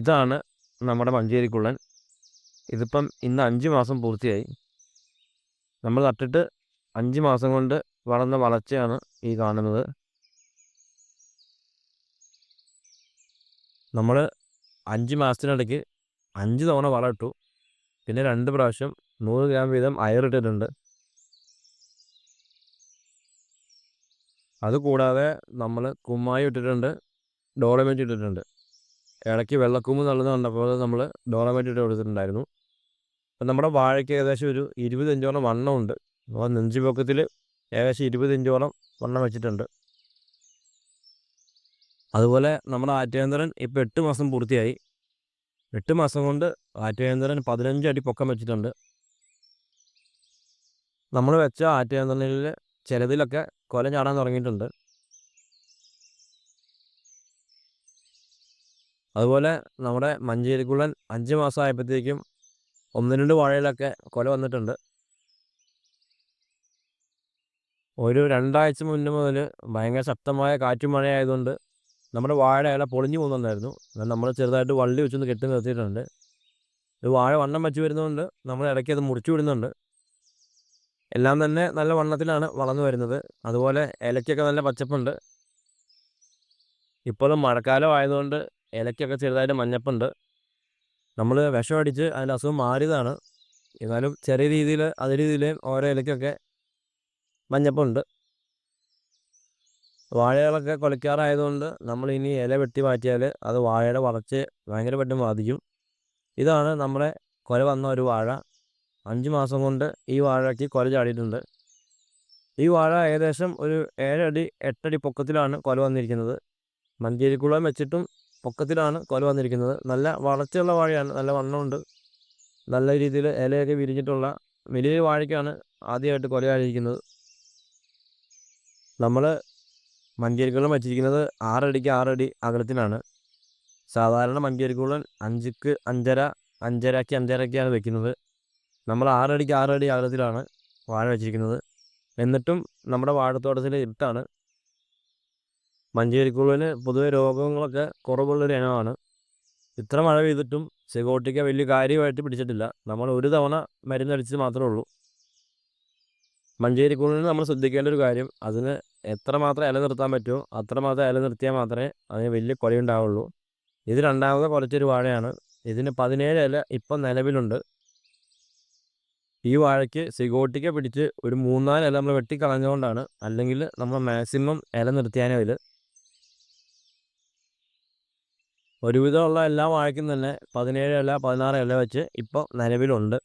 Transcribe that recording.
ഇതാണ് നമ്മുടെ മഞ്ചേരിക്കുള്ളൻ. ഇതിപ്പം ഇന്ന് അഞ്ച് മാസം പൂർത്തിയായി. നമ്മൾ നട്ടിട്ട് അഞ്ച് മാസം കൊണ്ട് വളർന്ന വളർച്ചയാണ് ഈ കാണുന്നത്. നമ്മൾ അഞ്ച് മാസത്തിനിടയ്ക്ക് അഞ്ച് തവണ വളം ഇട്ടു. പിന്നെ രണ്ട് പ്രാവശ്യം നൂറ് ഗ്രാം വീതം അയറിട്ടിട്ടുണ്ട് അതുകൂടാതെ നമ്മൾ കുമ്മായി ഇട്ടിട്ടുണ്ട്. ഡോളമെന്റ് ഇട്ടിട്ടുണ്ട്. ഇടയ്ക്ക് വെള്ളക്കൂമ്പ് നല്ലത് കണ്ടപ്പോൾ നമ്മൾ ഡോളമേറ്റ് ഇട്ട് കൊടുത്തിട്ടുണ്ടായിരുന്നു. അപ്പം നമ്മുടെ വാഴയ്ക്ക് ഏകദേശം ഒരു ഇരുപത് ഇഞ്ചോളം വണ്ണമുണ്ട് അപ്പോൾ നെഞ്ചു പൊക്കത്തിൽ ഏകദേശം ഇരുപത് ഇഞ്ചോളം വണ്ണം വെച്ചിട്ടുണ്ട്. അതുപോലെ നമ്മുടെ ആറ്റേന്ദ്രൻ ഇപ്പോൾ എട്ട് മാസം പൂർത്തിയായി. എട്ട് മാസം കൊണ്ട് ആറ്റേന്ദ്രൻ പതിനഞ്ച് അടി പൊക്കം വെച്ചിട്ടുണ്ട്. നമ്മൾ വെച്ച ആറ്റേന്ദ്രനിൽ ചിലതിലൊക്കെ കൊല ചാടാൻ തുടങ്ങിയിട്ടുണ്ട്. അതുപോലെ നമ്മുടെ മഞ്ചേരിക്കുള്ളൻ അഞ്ച് മാസം ആയപ്പോഴത്തേക്കും ഒന്ന് രണ്ട് വാഴയിലൊക്കെ കൊല വന്നിട്ടുണ്ട്. ഒരു രണ്ടാഴ്ച മുന്നേ മുതൽ ഭയങ്കര ശക്തമായ കാറ്റും മഴയായതുകൊണ്ട് നമ്മുടെ വാഴ ഇല പൊളിഞ്ഞു പോകുന്നുണ്ടായിരുന്നു. നമ്മൾ ചെറുതായിട്ട് വള്ളി വെച്ചൊന്ന് കെട്ടി നിർത്തിയിട്ടുണ്ട്. ഇത് വാഴ വണ്ണം വെച്ച് വരുന്നതുകൊണ്ട് നമ്മൾ ഇടയ്ക്ക് അത് മുറിച്ചു വിടുന്നുണ്ട്. എല്ലാം തന്നെ നല്ല വണ്ണത്തിലാണ് വളർന്നു വരുന്നത്. അതുപോലെ ഇലയ്ക്കൊക്കെ നല്ല പച്ചപ്പുണ്ട്. ഇപ്പോഴും മഴക്കാലം ആയതുകൊണ്ട് ഇലയ്ക്കൊക്കെ ചെറുതായിട്ട് മഞ്ഞപ്പുണ്ട്. നമ്മൾ വിഷം അടിച്ച് അതിന്റെ അസുഖം മാറിയതാണ്. എന്നാലും ചെറിയ രീതിയിൽ അതേ രീതിയിൽ ഓരോ ഇലയ്ക്കൊക്കെ മഞ്ഞപ്പുണ്ട്. വാഴകളൊക്കെ കൊലയ്ക്കാറായതുകൊണ്ട് നമ്മൾ ഇനി ഇല വെട്ടി മാറ്റിയാൽ അത് വാഴയുടെ വളർച്ച പെട്ടെന്ന് ബാധിക്കും. ഇതാണ് നമ്മുടെ കൊല വന്ന ഒരു വാഴ. അഞ്ച് മാസം കൊണ്ട് ഈ വാഴയ്ക്ക് കൊല ചാടിയിട്ടുണ്ട്. ഈ വാഴ ഏകദേശം ഒരു ഏഴടി എട്ടടി പൊക്കത്തിലാണ് കൊല വന്നിരിക്കുന്നത്. മഞ്ചേരിക്കുളം വെച്ചിട്ടും പൊക്കത്തിലാണ് കൊല വന്നിരിക്കുന്നത്. നല്ല വളർച്ചയുള്ള വാഴയാണ്. നല്ല വണ്ണമുണ്ട്. നല്ല രീതിയിൽ ഇലയൊക്കെ വിരിഞ്ഞിട്ടുള്ള വലിയ വാഴയ്ക്കാണ് ആദ്യമായിട്ട് കൊല ആയിരിക്കുന്നത് നമ്മൾ മഞ്ചേരിക്കുളം വച്ചിരിക്കുന്നത് ആറടിക്ക് ആറടി അകലത്തിലാണ്. സാധാരണ മഞ്ചേരിക്കുളം അഞ്ചിക്ക് അഞ്ചര അഞ്ചരക്ക് അഞ്ചരക്കാണ് വെക്കുന്നത്. നമ്മൾ ആറടിക്ക് ആറടി അകലത്തിലാണ് വാഴ വെച്ചിരിക്കുന്നത്. എന്നിട്ടും നമ്മുടെ വാഴത്തോട്ടത്തിൽ ഇട്ടാണ് മഞ്ചേരിക്കുള്ളിന് പൊതുവെ രോഗങ്ങളൊക്കെ കുറവുള്ളൊരു ഇനമാണ്. ഇത്ര മഴ പെയ്തിട്ടും സെഗോട്ടിക്ക വലിയ കാര്യമായിട്ട് പിടിച്ചിട്ടില്ല. നമ്മൾ ഒരു തവണ മരുന്നടിച്ചത് മാത്രമേ ഉള്ളൂ. മഞ്ചേരിക്കുള്ളിന് നമ്മൾ ശ്രദ്ധിക്കേണ്ട ഒരു കാര്യം അതിന് എത്രമാത്രം ഇല നിർത്താൻ പറ്റുമോ അത്രമാത്രം ഇല നിർത്തിയാൽ മാത്രമേ അതിന് വലിയ കൊലയുണ്ടാവുള്ളൂ. ഇത് രണ്ടാമത്തെ കുറച്ചൊരു വാഴയാണ്. ഇതിന് പതിനേഴ് ഇല ഇപ്പം നിലവിലുണ്ട്. ഈ വാഴയ്ക്ക് സിഗോട്ടിക്ക പിടിച്ച് ഒരു മൂന്നാൽ ഇല നമ്മൾ വെട്ടിക്കളഞ്ഞുകൊണ്ടാണ് അല്ലെങ്കിൽ നമ്മൾ മാക്സിമം ഇല നിർത്തിയാനേ അതിൽ ഒരുവിധമുള്ള എല്ലാ വാഴയ്ക്കും തന്നെ പതിനേഴ് ഇല പതിനാറ് ഇല വെച്ച് ഇപ്പോൾ നിലവിലുണ്ട്.